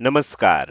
नमस्कार.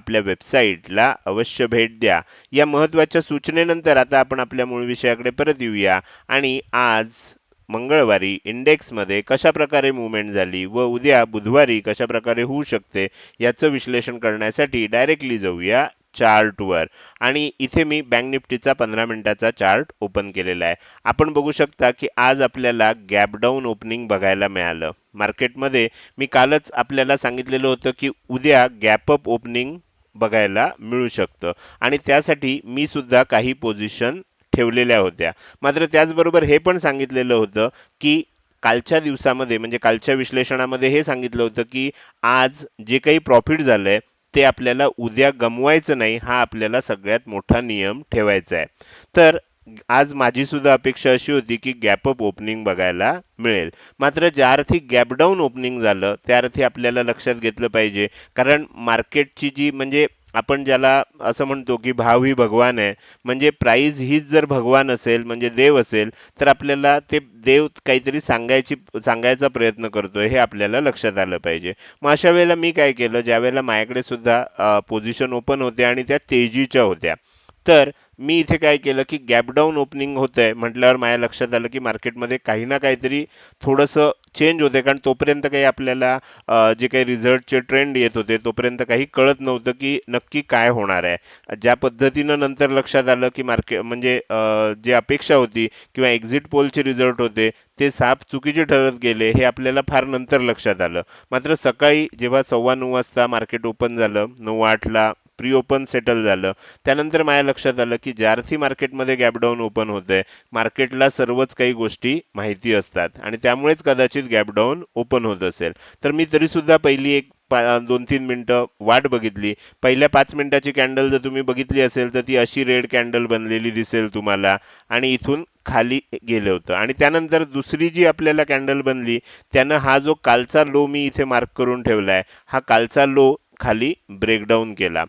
आपल्या वेबसाईटला अवश्य भेट द्या. या महत्त्वाच्या सूचनेनंतर आता आपण आपल्या मूळ विषयाकडे परत येऊया. आणि आज मंगळवारी इंडेक्समध्ये कशा प्रकारे मुवमेंट झाली व उद्या बुधवारी कशा प्रकारे होऊ शकते याचं विश्लेषण करण्यासाठी डायरेक्टली जाऊया चार्टवर आणि इथे मी बँक निफ्टीचा पंधरा मिनिटाचा चार्ट ओपन केलेला आहे. आपण बघू शकता की आज आपल्याला गॅपडाऊन ओपनिंग बघायला मिळालं. मार्केटमध्ये मी कालच आपल्याला सांगितलेलं होतं की उद्या गॅपअप ओपनिंग बघायला मिळू शकतं. आणि त्यासाठी मी सुद्धा काही पोझिशन ठेवलेल्या होत्या. मात्र त्याचबरोबर हे पण सांगितलेलं होतं की कालच्या दिवसामध्ये म्हणजे कालच्या विश्लेषणामध्ये हे सांगितलं होतं की आज जे काही प्रॉफिट झालंय ते आपल्याला उद्या गमवायचं नाही हा आपल्याला सगळ्यात मोठा नियम ठेवायचा आहे. तर आज माझी सुद्धा अपेक्षा अशी होती की गॅप अप ओपनिंग बघायला मिळेल. मात्र ज्या अर्थी गॅपडाऊन ओपनिंग झालं त्या अर्थी आपल्याला लक्षात घेतलं पाहिजे. कारण मार्केटची जी म्हणजे आपण ज्याला असं म्हणतो की भाव ही भगवान आहे म्हणजे प्राईज हीच जर भगवान असेल म्हणजे देव असेल तर आपल्याला ते देव काहीतरी सांगायची सांगायचा प्रयत्न करतोय हे आपल्याला लक्षात आलं पाहिजे. मग अशा वेळेला मी काय केलं ज्या वेळेला माझ्याकडे सुद्धा पोझिशन ओपन होते आणि त्या तेजीच्या होत्या. तर मी इथे काय केलं की गॅप डाऊन ओपनिंग होत आहे म्हटल्यावर माझ्या लक्षात आलं की मार्केटमध्ये काही ना काहीतरी थोडंसं चेंज होते कारण तोपर्यंत काही आपल्याला जे काही रिझल्टचे ट्रेंड येत होते तोपर्यंत काही कळत नव्हतं की नक्की काय होणार आहे. ज्या पद्धतीनं नंतर लक्षात आलं की मार्केट म्हणजे जे अपेक्षा होती किंवा एक्झिट पोलचे रिझल्ट होते ते साप चुकीचे ठरत गेले हे आपल्याला फार नंतर लक्षात आलं. मात्र सकाळी जेव्हा सव्वा नऊ वाजता मार्केट ओपन झालं नऊ आठला प्री ओपन सेटल झालं. त्यानंतर माझ्या लक्षात आलं की ज्या मार्केटमध्ये गॅपडाऊन ओपन होतंय मार्केटला सर्वच काही गोष्टी माहिती असतात आणि त्यामुळेच कदाचित गॅपडाऊन ओपन होत असेल. तर मी तरीसुद्धा पहिली एक दोन तीन मिनटं वाट बघितली. पहिल्या पाच मिनिटाची कॅन्डल जर तुम्ही बघितली असेल तर ती अशी रेड कॅन्डल बनलेली दिसेल तुम्हाला आणि इथून खाली गेलं होतं. आणि त्यानंतर दुसरी जी आपल्याला कॅन्डल बनली त्यानं हा जो कालचा लो मी इथे मार्क करून ठेवला आहे हा कालचा लो खाली ब्रेकडाऊन केला.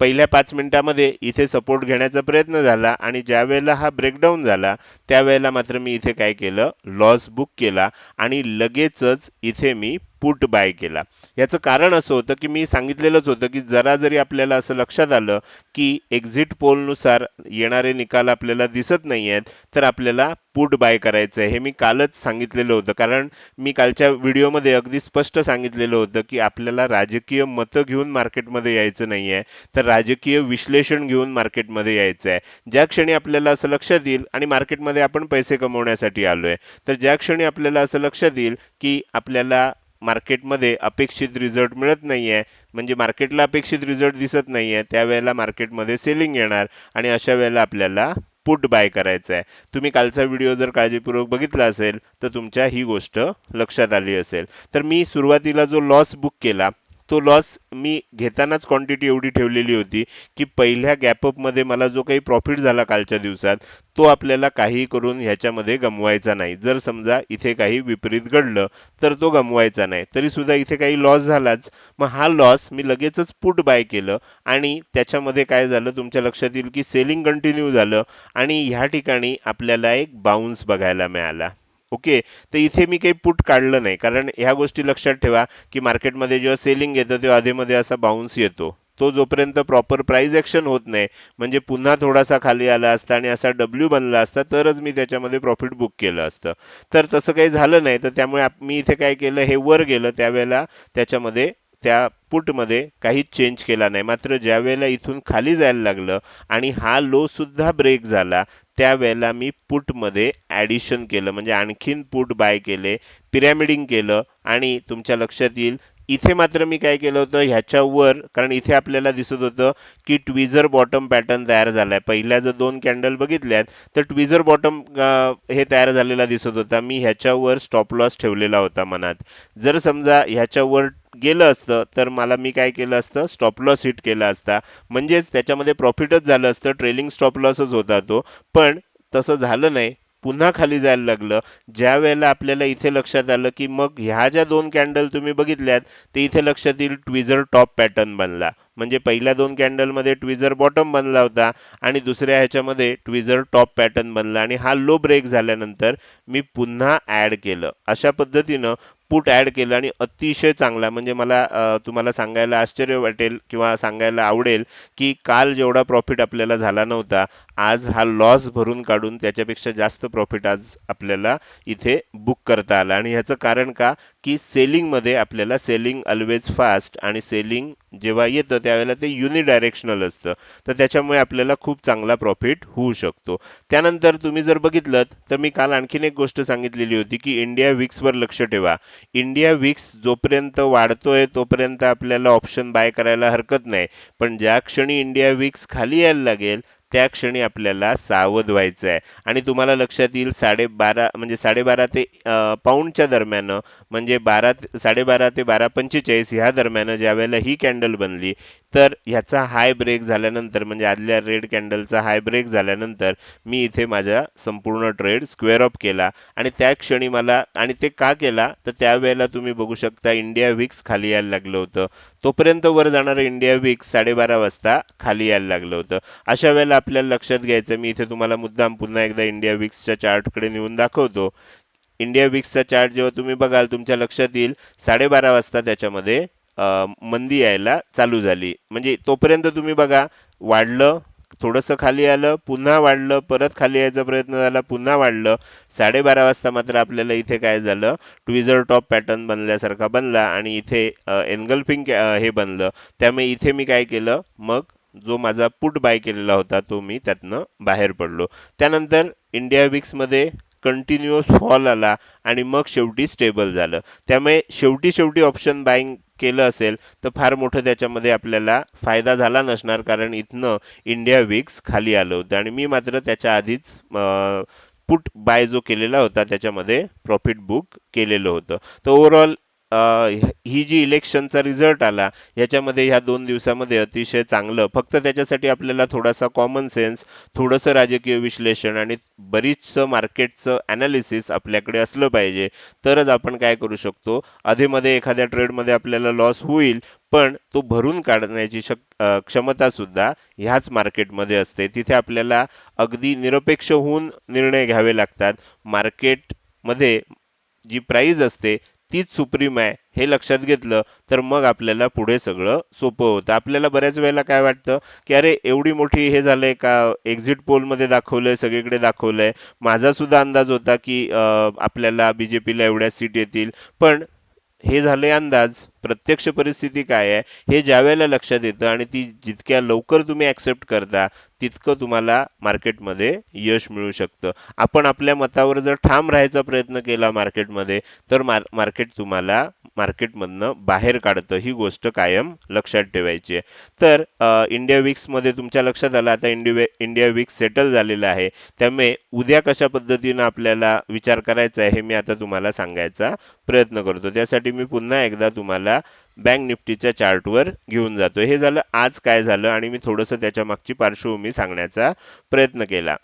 पहिल्या पाच मिनिटामध्ये इथे सपोर्ट घेण्याचा प्रयत्न झाला आणि ज्यावेळेला हा ब्रेकडाऊन झाला त्यावेळेला मात्र मी इथे काय केलं? लॉस बुक केला आणि लगेचच इथे मी पुट बाय केला. याचं कारण असं होतं की मी सांगितलेलंच होतं की जरा जरी आपल्याला असं लक्षात आलं की एक्झिट पोलनुसार येणारे निकाल आपल्याला दिसत नाही आहेत तर आपल्याला पुट बाय करायचं आहे हे मी कालच सांगितलेलं होतं. कारण मी कालच्या व्हिडिओमध्ये अगदी स्पष्ट सांगितलेलं होतं की आपल्याला राजकीय मतं घेऊन मार्केटमध्ये यायचं नाही आहे तर राजकीय विश्लेषण घेऊन मार्केटमध्ये यायचं आहे ज्या क्षणी आपल्याला असं लक्षात येईल आणि मार्केटमध्ये आपण पैसे कमवण्यासाठी आलो आहे तर ज्या क्षणी आपल्याला असं लक्षात येईल की आपल्याला मार्केटमध्ये अपेक्षित रिझल्ट मिळत नाही आहे म्हणजे मार्केटला अपेक्षित रिझल्ट दिसत नाही आहे त्यावेळेला मार्केटमध्ये सेलिंग येणार आणि अशा वेळेला आपल्याला पुट बाय करायचं आहे तुम्ही कालचा व्हिडिओ जर काळजीपूर्वक बघितला असेल तर तुमच्या ही गोष्ट लक्षात आली असेल. तर मी सुरुवातीला जो लॉस बुक केला तो लॉस मी घेतानाच क्वांटिटी एवढी ठेवलेली होती की पहिल्या गॅपअपमध्ये मला जो काही प्रॉफिट झाला कालच्या दिवसात तो आपल्याला काही करून ह्याच्यामध्ये गमवायचा नाही. जर समजा इथे काही विपरीत घडलं तर तो गमवायचा नाही. तरीसुद्धा इथे काही लॉस झालाच. मग हा लॉस मी लगेचच पुट बाय केलं आणि त्याच्यामध्ये काय झालं तुमच्या लक्षात येईल की सेलिंग कंटिन्यू झालं आणि ह्या ठिकाणी आपल्याला एक बाउन्स बघायला मिळाला. ओके तर इथे मी काही पुट काढलं नाही. कारण ह्या गोष्टी लक्षात ठेवा की मार्केटमध्ये जेव्हा सेलिंग येतं तेव्हा आधीमध्ये असा बाउन्स येतो. तो जोपर्यंत प्रॉपर प्राईज ॲक्शन होत नाही म्हणजे पुन्हा थोडासा खाली आला असता आणि असा डब्ल्यू बनला असता तरच मी त्याच्यामध्ये प्रॉफिट बुक केलं असतं. तर तसं काही झालं नाही तर त्यामुळे मी इथे काय केलं हे वर गेलं त्यावेळेला त्याच्यामध्ये त्या पुटमध्ये काहीच चेंज केला नाही. मात्र ज्यावेळेला इथून खाली जायला लागलं आणि हा लो सुद्धा ब्रेक झाला त्यावेळेला मी पुटमध्ये ॲडिशन केलं. म्हणजे आणखीन पुट बाय केले पिरॅमिडिंग केलं आणि तुमच्या लक्षात येईल इथे मात्र मी काय केलं होतं ह्याच्यावर कारण इथे आपल्याला दिसत होतं की ट्विझर बॉटम पॅटर्न तयार झालाय. पहिल्या जर दोन कॅन्डल बघितल्यात तर ट्विझर बॉटम हे तयार झालेला दिसत होता. मी ह्याच्यावर स्टॉप लॉस ठेवलेला होता मनात. जर समजा ह्याच्यावर गेलं असतं तर मला मी काय केलं असतं? स्टॉप लॉस हिट केला असता. म्हणजेच त्याच्यामध्ये प्रॉफिटच झालं असतं. ट्रेलिंग स्टॉप लॉसच होता तो. पण तसं झालं नाही. पुन्हा खाली जायला लागलं. ज्या वेळेला आपल्याला इथे लक्षात आलं की मग ह्या ज्या दोन कॅन्डल तुम्ही बघितल्यात ते इथे लक्षात येईल ट्विझर टॉप पॅटर्न बनला. म्हणजे पहिल्या दोन कॅन्डलमध्ये ट्विझर बॉटम बनला होता आणि दुसऱ्या ह्याच्यामध्ये ट्विझर टॉप पॅटर्न बनला. आणि हा लो ब्रेक झाल्यानंतर मी पुन्हा ॲड केलं. अशा पद्धतीनं पुट ॲड केलं आणि अतिशय चांगला म्हणजे मला तुम्हाला सांगायला आश्चर्य वाटेल किंवा सांगायला आवडेल की काल जेवढा प्रॉफिट आपल्याला झाला नव्हता आज हा लॉस भरून काढून त्याच्यापेक्षा जास्त प्रॉफिट आज आपल्याला इथे बुक करता आला. आणि ह्याचं कारण का? की सेलिंगमध्ये आपल्याला सेलिंग ऑलवेज फास्ट आणि सेलिंग जेव्हा येतं त्यावेळेला ते युनिडायरेक्शनल असतं. तर त्याच्यामुळे आपल्याला खूप चांगला प्रॉफिट होऊ शकतो. त्यानंतर तुम्ही जर बघितलं तर मी काल आणखीन एक गोष्ट सांगितलेली होती की इंडिया विक्सवर लक्ष ठेवा. इंडिया विक्स जोपर्यंत वाढतोय तोपर्यंत आपल्याला ऑप्शन बाय करायला हरकत नाही. पण ज्या क्षणी इंडिया विक्स खाली यायला लागेल त्या क्षणी आपल्याला सावध व्हायचं आहे आणि तुम्हाला लक्षात येईल साडेबारा म्हणजे साडेबारा ते पाऊंडच्या दरम्यान म्हणजे बारा साडेबारा ते बारा पंचेचाळीस ह्या दरम्यान ज्यावेळेला ही कॅन्डल बनली तर ह्याचा हाय ब्रेक झाल्यानंतर म्हणजे आदल्या रेड कॅन्डलचा हाय ब्रेक झाल्यानंतर मी इथे माझा संपूर्ण ट्रेड स्क्वेअर अप केला. आणि त्या क्षणी मला आणि ते का केला? तर त्यावेळेला तुम्ही बघू शकता इंडिया विक्स खाली यायला लागलं होतं. तोपर्यंत वर जाणारं इंडिया विक्स साडेबारा वाजता खाली यायला लागलं होतं. अशा वेळेला आपल्याला लक्षात घ्यायचं मी इथे तुम्हाला मुद्दाम पुन्हा एकदा इंडिया विक्सच्या चार्टकडे नेऊन दाखवतो. इंडिया विक्सचा चार्ट जेव्हा तुम्ही बघाल तुमच्या लक्षात येईल साडेबारा वाजता त्याच्यामध्ये मंदी यायला चालू झाली. म्हणजे तोपर्यंत तुम्ही बघा वाढलं थोडंसं खाली आलं पुन्हा वाढलं परत खाली यायचा प्रयत्न झाला पुन्हा वाढलं. साडेबारा वाजता मात्र आपल्याला इथे काय झालं ट्विझर टॉप पॅटर्न बनल्यासारखा बनला आणि इथे एनगल्फिंग हे बनलं. त्यामुळे इथे मी काय केलं मग जो माझा पुट बाय केलेला होता तो मी त्यातनं बाहेर पडलो. त्यानंतर इंडिया विक्समध्ये कंटिन्युअस फॉल आला आणि मग शेवटी स्टेबल झालं. त्यामुळे शेवटी शेवटी ऑप्शन बाईंग केलं असेल तर फार मोठं त्याच्यामध्ये आपल्याला फायदा झाला नसणार कारण इथनं इंडिया विक्स खाली आलं होतं. आणि मी मात्र त्याच्या आधीच पुट बाय जो केलेला होता त्याच्यामध्ये प्रॉफिट बुक केलेलं होतं. तर ओव्हरऑल ही जी इलेक्शनचा रिझल्ट आला याच्यामध्ये ह्या दोन दिवसामध्ये अतिशय चांगलं. फक्त त्याच्यासाठी आपल्याला थोडासा कॉमन सेन्स थोडंसं राजकीय विश्लेषण आणि बरीचसं मार्केटचं अनालिसिस आपल्याकडे असलं पाहिजे. तरच आपण काय करू शकतो? अधेमध्ये एखाद्या ट्रेडमध्ये आपल्याला लॉस होईल पण तो भरून काढण्याची शक क्षमता सुद्धा ह्याच मार्केटमध्ये असते. तिथे आपल्याला अगदी निरपेक्ष होऊन निर्णय घ्यावे लागतात. मार्केटमध्ये जी प्राईज असते तीच सुप्रीम आहे हे लक्षात घेतलं तर मग आपल्याला पुढे सगळं सोपं होतं. आपल्याला बऱ्याच वेळेला काय वाटतं की अरे एवढी मोठी हे झालंय का? एक्झिट पोलमध्ये दाखवलंय सगळीकडे दाखवलंय. माझा सुद्धा अंदाज होता की आपल्याला बीजेपीला एवढ्या सीट येतील. पण हे झाले अंदाज. प्रत्यक्ष परिस्थिती काय आहे हे ज्यावेळेला लक्षात येतं आणि ती जितक्या लवकर तुम्ही ऍक्सेप्ट करता तितकं तुम्हाला मार्केटमध्ये यश मिळू शकतं. आपण आपल्या मतावर जर ठाम राहायचा प्रयत्न केला मार्केटमध्ये तर मार मार्केट तुम्हाला मार्केटमधनं बाहेर काढतं ही गोष्ट कायम लक्षात ठेवायची आहे. तर इंडिया विक्समध्ये तुमच्या लक्षात आलं आता इंडिया इंडिया विक्स सेटल झालेलं आहे. त्यामुळे उद्या कशा पद्धतीनं आपल्याला विचार करायचा आहे हे मी आता तुम्हाला सांगायचा प्रयत्न करतो. त्यासाठी मी पुन्हा एकदा तुम्हाला बँक निफ्टीच्या चार्टवर घेऊन जातो. हे झालं आज काय झालं आणि मी थोडंसं त्याच्या मागची पार्श्वभूमी सांगण्याचा प्रयत्न केला.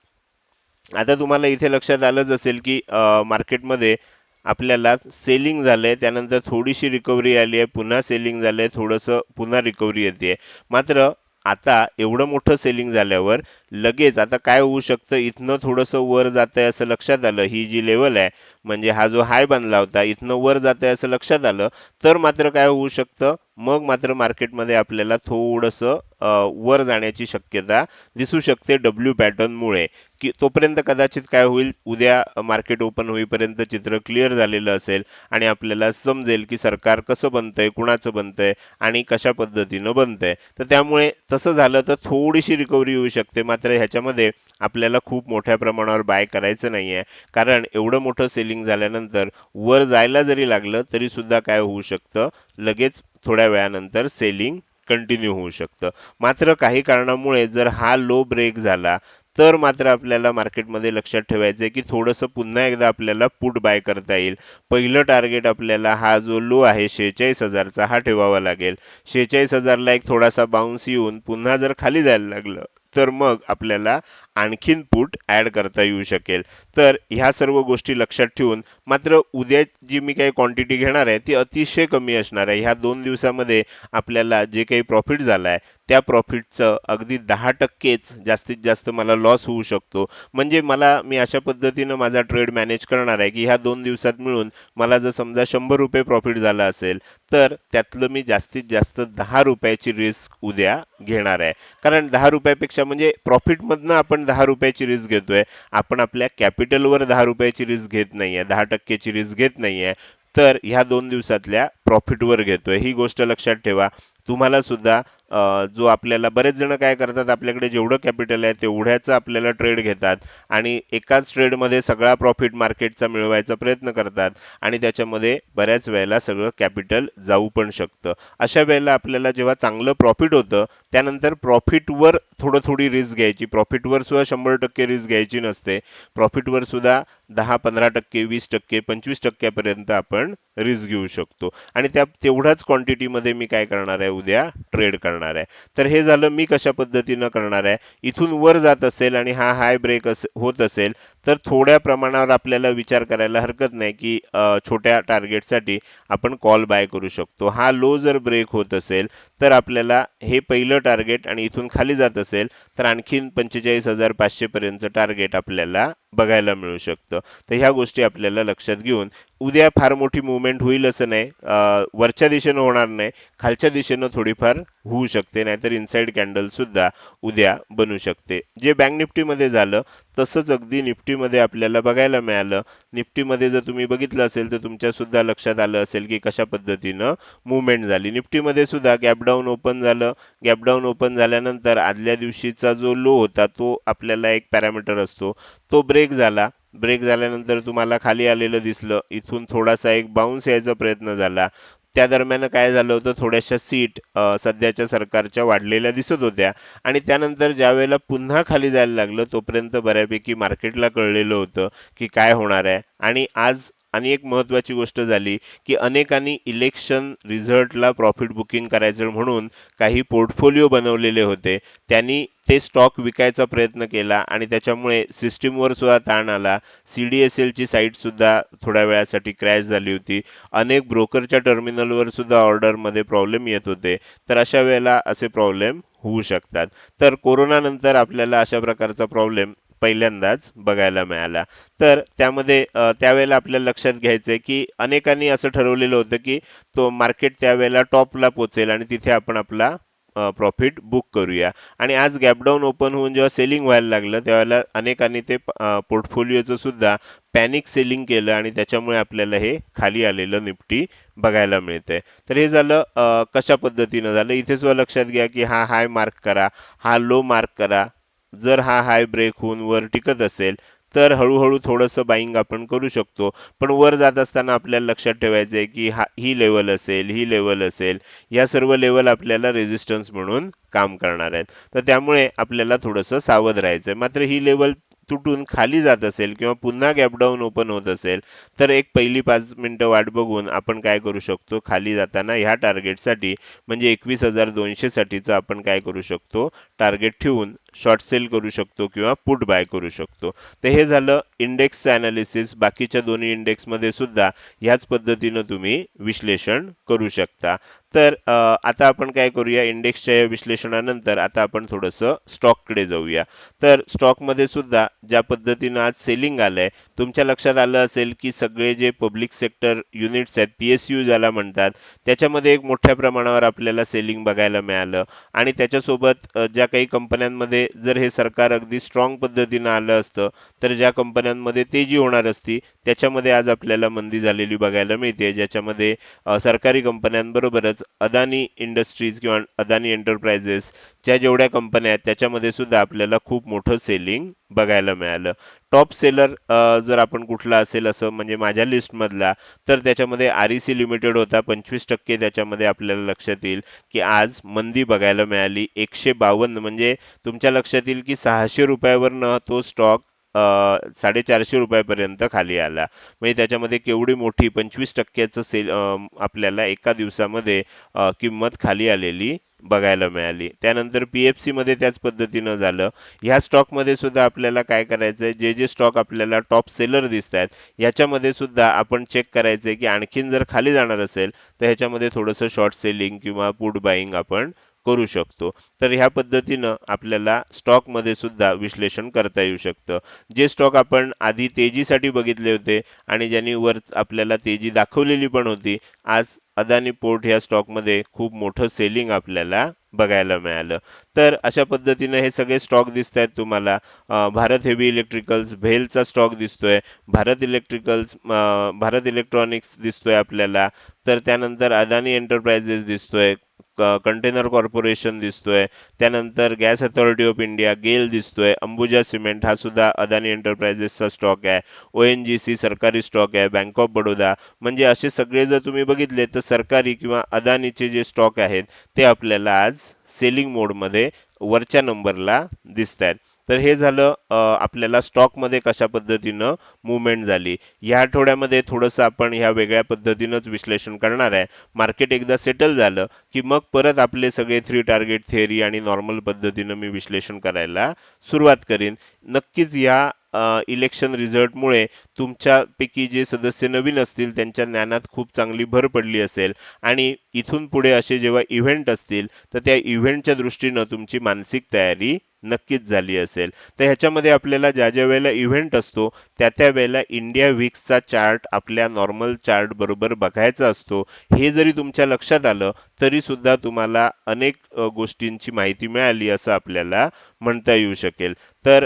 आता तुम्हाला इथे लक्षात आलंच असेल की मार्केटमध्ये आपल्याला सेलिंग झालंय त्यानंतर थोडीशी रिकव्हरी आली आहे पुन्हा सेलिंग झालंय थोडंसं पुन्हा रिकव्हरी येते. मात्र आता एवढं मोठं सेलिंग झाल्यावर लगेच आता काय होऊ शकतं? इथनं थोडंसं वर जात आहे असं लक्षात आलं. ही जी लेवल आहे म्हणजे हा जो हाय बनला होता इथनं वर जात आहे असं लक्षात आलं. तर मात्र काय होऊ शकतं? मग मात्र मार्केटमध्ये आपल्याला थोडंसं वर जाण्याची शक्यता दिसू शकते डब्ल्यू पॅटर्नमुळे की तोपर्यंत कदाचित काय होईल उद्या मार्केट ओपन होईपर्यंत चित्र क्लिअर झालेलं असेल आणि आपल्याला समजेल की सरकार कसं बनतंय कुणाचं बनतंय आणि कशा पद्धतीनं बनतंय. तर त्यामुळे तसं झालं तर थोडीशी रिकव्हरी होऊ शकते. मात्र ह्याच्यामध्ये आपल्याला खूप मोठ्या प्रमाणावर बाय करायचं नाही आहे कारण एवढं मोठं सेलिंग झाल्यानंतर वर जायला जरी लागलं तरीसुद्धा काय होऊ शकतं? लगेच थोड्या वेळानंतर सेलिंग कंटिन्यू होऊ शकतं. मात्र काही कारणामुळे जर हा लो ब्रेक झाला तर मात्र आपल्याला मार्केटमध्ये लक्षात ठेवायचं आहे की थोडंसं पुन्हा एकदा आपल्याला पुट बाय करता येईल. पहिलं टार्गेट आपल्याला हा जो लो आहे शेहेचाळीस हजारचा हा ठेवावा लागेल. शेहेचाळीस हजारला एक थोडासा बाउन्स येऊन पुन्हा जर खाली जायला लागलं तर मग आपल्याला आणखीन पुट ॲड करता येऊ शकेल. तर ह्या सर्व गोष्टी लक्षात ठेवून मात्र उद्या जी मी काही क्वांटिटी घेणार आहे ती अतिशय कमी असणार आहे. ह्या दोन दिवसामध्ये आपल्याला जे काही प्रॉफिट झालं आहे त्या प्रॉफिटचं अगदी दहा टक्केच जास्तीत जास्त मला लॉस होऊ शकतो. म्हणजे मला मी अशा पद्धतीनं माझा ट्रेड मॅनेज करणार आहे की ह्या दोन दिवसात मिळून मला जर समजा शंभर रुपये प्रॉफिट झालं असेल तर त्यातलं मी जास्तीत जास्त दहा रुपयाची रिस्क उद्या घेणार आहे. कारण दहा रुपयापेक्षा म्हणजे प्रॉफिटमधनं आपण दहा रुपयाची रिस्क घेतोय. आपण आपल्या कॅपिटलवर दहा रुपयाची रिस्क घेत नाहीये दहा टक्क्याची रिस्क घेत नाहीये. तर ह्या दोन दिवसातल्या प्रॉफिटवर घेतोय. ही गोष्ट लक्षात ठेवा. तुम्हाला सुद्धा जो आपल्याला बरेच जण काय करतात आपल्याकडे जेवढं कॅपिटल आहे तेवढ्याचं आपल्याला ट्रेड घेतात आणि एकाच ट्रेडमध्ये सगळा प्रॉफिट मार्केटचा मिळवायचा प्रयत्न करतात आणि त्याच्यामध्ये बऱ्याच वेळेला सगळं कॅपिटल जाऊ पण शकतं. अशा वेळेला आपल्याला जेव्हा चांगलं प्रॉफिट होतं त्यानंतर प्रॉफिटवर थोडं थोडी रिस्क घ्यायची. प्रॉफिटवर सुद्धा शंभर टक्के रिस्क घ्यायची नसते. प्रॉफिटवर सुद्धा दहा पंधरा टक्के वीस टक्के पंचवीस टक्क्यापर्यंत आपण रिस्क घेऊ शकतो. आणि त्या तेवढ्याच क्वांटिटीमध्ये मी काय करणार आहे? उद्या ट्रेड करणार आहे. तर हे झालं मी कशा पद्धतीनं करणार आहे. इथून वर जात असेल आणि हा हाय ब्रेक अस होत असेल तर थोड्या प्रमाणावर आपल्याला विचार करायला हरकत नाही की छोट्या टार्गेटसाठी आपण कॉल बाय करू शकतो. हा लो जर ब्रेक होत असेल तर आपल्याला हे पहिलं टार्गेट आणि इथून खाली जात असेल तर आणखीन पंचेचाळीस हजार पाचशे पर्यंतचं टार्गेट आपल्याला बघायला मिळू शकतं. तर ह्या गोष्टी आपल्याला लक्षात घेऊन उद्या फार मोठी मुवमेंट होईल असं नाही. वरच्या दिशेनं होणार नाही. खालच्या दिशेनं थोडीफार होऊ शकते नाहीतर इनसाइड कॅन्डल सुद्धा उद्या बनू शकते. जे बँक निफ्टीमध्ये झालं तसंच अगदी निफ्टीमध्ये आपल्याला बघायला मिळालं. निफ्टीमध्ये जर तुम्ही बघितलं असेल तर तुमच्या सुद्धा लक्षात आलं असेल की कशा पद्धतीनं मुवमेंट झाली. निफ्टीमध्ये सुद्धा गॅपडाऊन ओपन झालं. गॅप डाऊन ओपन झाल्यानंतर आदल्या दिवशीचा जो लो होता तो आपल्याला एक पॅरामीटर असतो. तो ब्रेक झाला. ब्रेक झाल्यानंतर तुम्हाला खाली आलेलं दिसलं. इथून थोडासा एक बाउन्स यायचा प्रयत्न झाला. त्या दरम्यान काय झालं होतं? थोड्याशा सीट सध्याच्या सरकारच्या वाढलेल्या दिसत होत्या. आणि त्यानंतर ज्या वेळेला पुन्हा खाली जायला लागलं तोपर्यंत बऱ्यापैकी मार्केटला कळलेलं होतं की काय होणार आहे. आणि आज आणि एक महत्त्वाची गोष्ट झाली की अनेकांनी इलेक्शन रिझल्टला प्रॉफिट बुकिंग करायचं म्हणून काही पोर्टफोलिओ बनवलेले होते. त्यांनी ते स्टॉक विकायचा प्रयत्न केला आणि त्याच्यामुळे सिस्टीमवर सुद्धा ताण आला. सी डी एस एलची साईटसुद्धा थोड्या वेळासाठी क्रॅश झाली होती. अनेक ब्रोकरच्या टर्मिनलवर सुद्धा ऑर्डरमध्ये प्रॉब्लेम येत होते. तर अशा वेळेला असे प्रॉब्लेम होऊ शकतात. तर कोरोनानंतर आपल्याला अशा प्रकारचा प्रॉब्लेम पहिल्यांदाच बघायला मिळाला. तर त्यामध्ये त्यावेळेला आपल्याला लक्षात घ्यायचं आहे की अनेकांनी असं ठरवलेलं होतं की तो मार्केट त्यावेळेला टॉपला पोचेल आणि तिथे आपण आपला प्रॉफिट बुक करूया. आणि आज गॅपडाऊन ओपन होऊन जेव्हा सेलिंग व्हायला लागलं त्यावेळेला अनेकांनी ते पोर्टफोलिओचं सुद्धा पॅनिक सेलिंग केलं आणि त्याच्यामुळे आपल्याला हे खाली आलेलं निफ्टी बघायला मिळतंय. तर हे झालं कशा पद्धतीनं? झालं इथे सुद्धा लक्षात घ्या की हा हाय मार्क करा हा लो मार्क करा जर हा हाय ब्रेक होऊन वर टिकत असेल तर हळूहळू थोडंसं बाईंग आपण करू शकतो. पण वर जात असताना आपल्याला लक्षात ठेवायचं आहे की हा ही लेवल असेल ही लेवल असेल या सर्व लेवल आपल्याला रेझिस्टन्स म्हणून काम करणार आहेत. तर त्यामुळे आपल्याला थोडंसं सावध राहायचं आहे. मात्र ही लेवल तुटून खाली जात असेल किंवा पुन्हा गॅपडाऊन ओपन होत असेल तर एक पहिली पाच मिनटं वाट बघून आपण काय करू शकतो? खाली जाताना ह्या टार्गेटसाठी म्हणजे एकवीस हजार दोनशे साठीचं आपण काय करू शकतो? टार्गेट ठेवून शॉर्ट सेल करू शकतो किंवा पुट बाय करू शकतो. तर हे झालं इंडेक्सचं अनालिसिस बाकीच्या दोन्ही इंडेक्समध्ये सुद्धा ह्याच पद्धतीनं तुम्ही विश्लेषण करू शकता. तर आता आपण काय करूया? इंडेक्सच्या या विश्लेषणानंतर आता आपण थोडंसं स्टॉककडे जाऊया. तर स्टॉकमध्ये सुद्धा ज्या पद्धतीनं आज सेलिंग आलंय तुमच्या लक्षात आलं असेल की सगळे जे public sector units P S U you ज्याला म्हणतात त्याच्यामध्ये एक मोठ्या प्रमाणावर आपल्याला सेलिंग बघायला मिळालं. आणि त्याच्यासोबत ज्या काही कंपन्यांमध्ये जर हे सरकार अगदी स्ट्रॉंग पद्धतीनं आलं असतं तर ज्या कंपन्यांमध्ये तेजी होणार असती त्याच्यामध्ये आज आपल्याला मंदी झालेली बघायला मिळते. ज्याच्यामध्ये सरकारी कंपन्यांबरोबरच अदानी इंडस्ट्रीज किंवा अदानी एंटरप्राइजेस ज्या जेवढ्या कंपन्या आहेत त्याच्यामध्ये सुद्धा आपल्याला खूप मोठं सेलिंग बघायला मिळालं. टॉप सेलर जर आपण कुठला असेल असं म्हणजे माझ्या लिस्टमधला तर त्याच्यामध्ये आर ई सी लिमिटेड होता. पंचवीस टक्के त्याच्यामध्ये आपल्याला लक्षात येईल की आज मंदी बघायला मिळाली. एकशे बावन्न म्हणजे तुमच्या लक्षात येईल की सहाशे रुपयावरनं तो स्टॉक साडेचारशे रुपयापर्यंत खाली आला. म्हणजे त्याच्यामध्ये केवढी मोठी पंचवीस टक्क्याचं सेल आपल्याला एका दिवसामध्ये किंमत खाली आलेली बघायला मिळाली. त्यानंतर पी एफमध्ये त्याच पद्धतीनं झालं. ह्या स्टॉकमध्ये सुद्धा आपल्याला काय करायचं आहे जे जे स्टॉक आपल्याला टॉप सेलर दिसत आहेत ह्याच्यामध्ये सुद्धा आपण चेक करायचं आहे की आणखीन जर खाली जाणार असेल तर ह्याच्यामध्ये थोडंसं शॉर्ट सेलिंग किंवा पुट बाईंग आपण करू शकतो. तर ह्या पद्धतीनं आपल्याला स्टॉकमध्ये सुद्धा विश्लेषण करता येऊ शकतं. जे स्टॉक आपण आधी तेजीसाठी बघितले होते आणि ज्यांनी वर आपल्याला तेजी दाखवलेली पण होती आज अदानी पोर्ट ह्या स्टॉकमध्ये खूप मोठं सेलिंग आपल्याला बघायला मिळालं. तर अशा पद्धतीनं हे सगळे स्टॉक दिसत आहेत तुम्हाला भारत हेवी इलेक्ट्रिकल्स भेलचा स्टॉक दिसतोय. भारत इलेक्ट्रिकल्स भारत इलेक्ट्रॉनिक्स दिसतोय आपल्याला. तर त्यानंतर अदानी एंटरप्राइजेस दिसतोय. कंटेनर कॉर्पोरेशन दिसतोय. त्यानंतर गॅस अथॉरिटी ऑफ इंडिया गेल दिसतोय. अंबुजा सिमेंट हा सुद्धा अदानी एंटरप्राइजेसचा स्टॉक आहे. ओ एन जी सी सरकारी स्टॉक आहे. बँक ऑफ बडोदा म्हणजे असे सगळे जर तुम्ही बघितले तर सरकारी किंवा अदानीचे जे स्टॉक आहेत ते आपल्याला आज सेलिंग मोडमध्ये वरच्या नंबरला दिसत आहेत तर हे झालं आपल्याला स्टॉकमध्ये कशा पद्धतीनं मुवमेंट झाली. या आठवड्यामध्ये थोडंसं आपण ह्या वेगळ्या पद्धतीनंच विश्लेषण करणार आहे. मार्केट एकदा सेटल झालं की मग परत आपले सगळे थ्री टार्गेट थिअरी आणि नॉर्मल पद्धतीनं मी विश्लेषण करायला सुरुवात करीन. नक्कीच या इलेक्शन रिझल्टमुळे तुमच्यापैकी जे सदस्य नवीन असतील त्यांच्या ज्ञानात खूप चांगली भर पडली असेल आणि इथून पुढे असे जेव्हा इव्हेंट असतील तर त्या इव्हेंटच्या दृष्टीनं तुमची मानसिक तयारी नक्कीच झाली असेल. तर ह्याच्यामध्ये आपल्याला ज्या ज्या वेळेला इव्हेंट असतो त्या त्या वेळेला इंडिया वीक्सचा चार्ट आपल्या नॉर्मल चार्ट बरोबर बघायचा असतो. हे जरी तुमच्या लक्षात आलं तरी सुद्धा तुम्हाला अनेक गोष्टींची माहिती मिळाली असं आपल्याला म्हणता येऊ शकेल. तर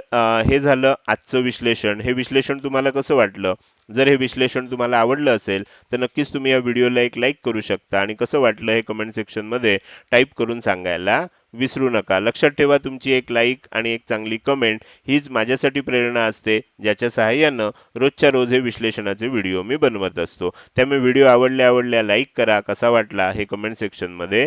हे झालं आजचं विश्लेषण. हे विश्लेषण तुम्हाला कसं वाटलं? जर हे विश्लेषण तुम्हाला आवडलं असेल तर नक्कीच तुम्ही या व्हिडिओला एक लाईक करू शकता. आणि कसं वाटलं हे कमेंट सेक्शनमध्ये टाईप करून सांगायला विसरू नका. लक्षात ठेवा तुमची एक लाईक आणि एक चांगली कमेंट हीच माझ्यासाठी प्रेरणा असते ज्याच्या सहाय्यानं रोजच्या रोज हे विश्लेषणाचे व्हिडिओ मी बनवत असतो. त्यामुळे व्हिडिओ आवडल्या आवडल्या लाईक करा कसा वाटला हे कमेंट सेक्शनमध्ये